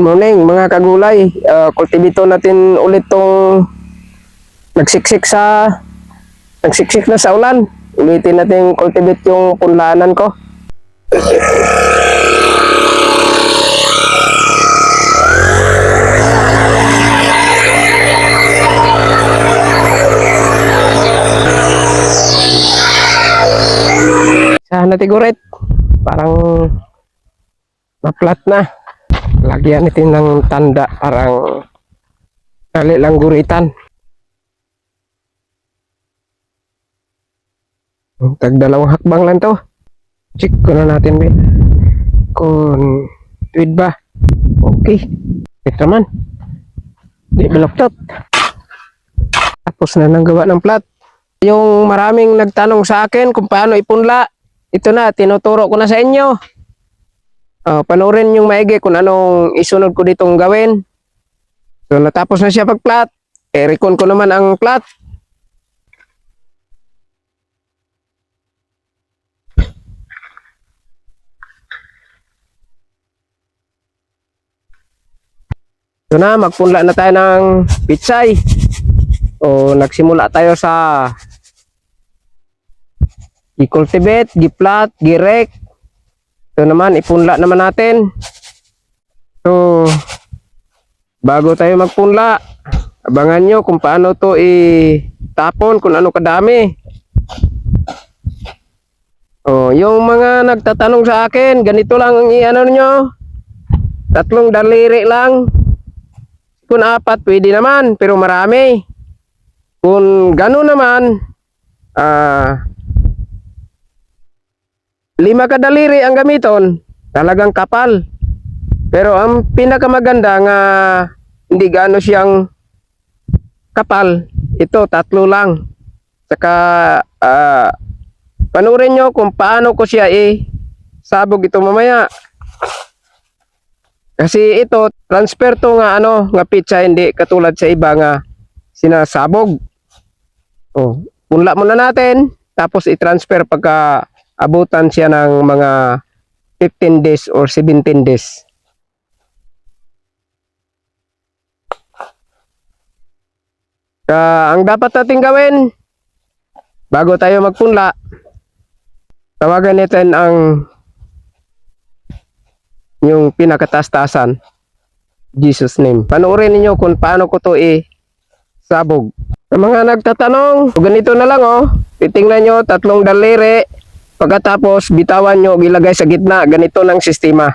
morning mga kagulay. Uh, kultivito natin ulit tong nagsiksik sa nagsiksik na sa ulan. Ulitin natin cultivate yung punlanan ko. Sa natigurit, parang maplat na. Lagyan natin ng tanda parang dali lang guritan. Tag dalawang hakbang lang to. Check ko na natin, Ben. Kung tweed ba? Okay. Ito naman. Di baloktot. Tapos na nang gawa ng plat. Yung maraming nagtanong sa akin kung paano ipunla. Ito na, tinuturo ko na sa inyo. Uh, panoorin yung maigi kung anong isunod ko ditong gawin. So natapos na siya pag-plat. Eh, recon ko naman ang plat. So na, magpunla na tayo ng pitsay. O nagsimula tayo sa i-cultivate, gi-plat, gi-rek. Ito naman, ipunla naman natin. So, bago tayo magpunla, abangan nyo kung paano to itapon, kung ano kadami. Oh, yung mga nagtatanong sa akin, ganito lang ang i-ano nyo. Tatlong daliri lang. Kung apat, pwede naman, pero marami. Kung gano'n naman, ah, lima kadaliri ang gamiton, talagang kapal. Pero ang pinakamaganda nga hindi gaano siyang kapal, ito tatlo lang. Saka ah, panurin nyo kung paano ko siya i sabog ito mamaya. Kasi ito, transfer to nga ano, nga pizza, hindi katulad sa iba nga sinasabog. Oh, punla muna natin, tapos i-transfer pagka abutan siya ng mga 15 days or 17 days. Ka ang dapat natin gawin bago tayo magpunla, tawagan natin ang yung pinakatastasan Jesus name. Panoorin ninyo kung paano ko to i sabog. Sa mga nagtatanong, ganito na lang oh. Titingnan nyo, tatlong daliri. Pagkatapos, bitawan nyo, ilagay sa gitna. Ganito ng sistema.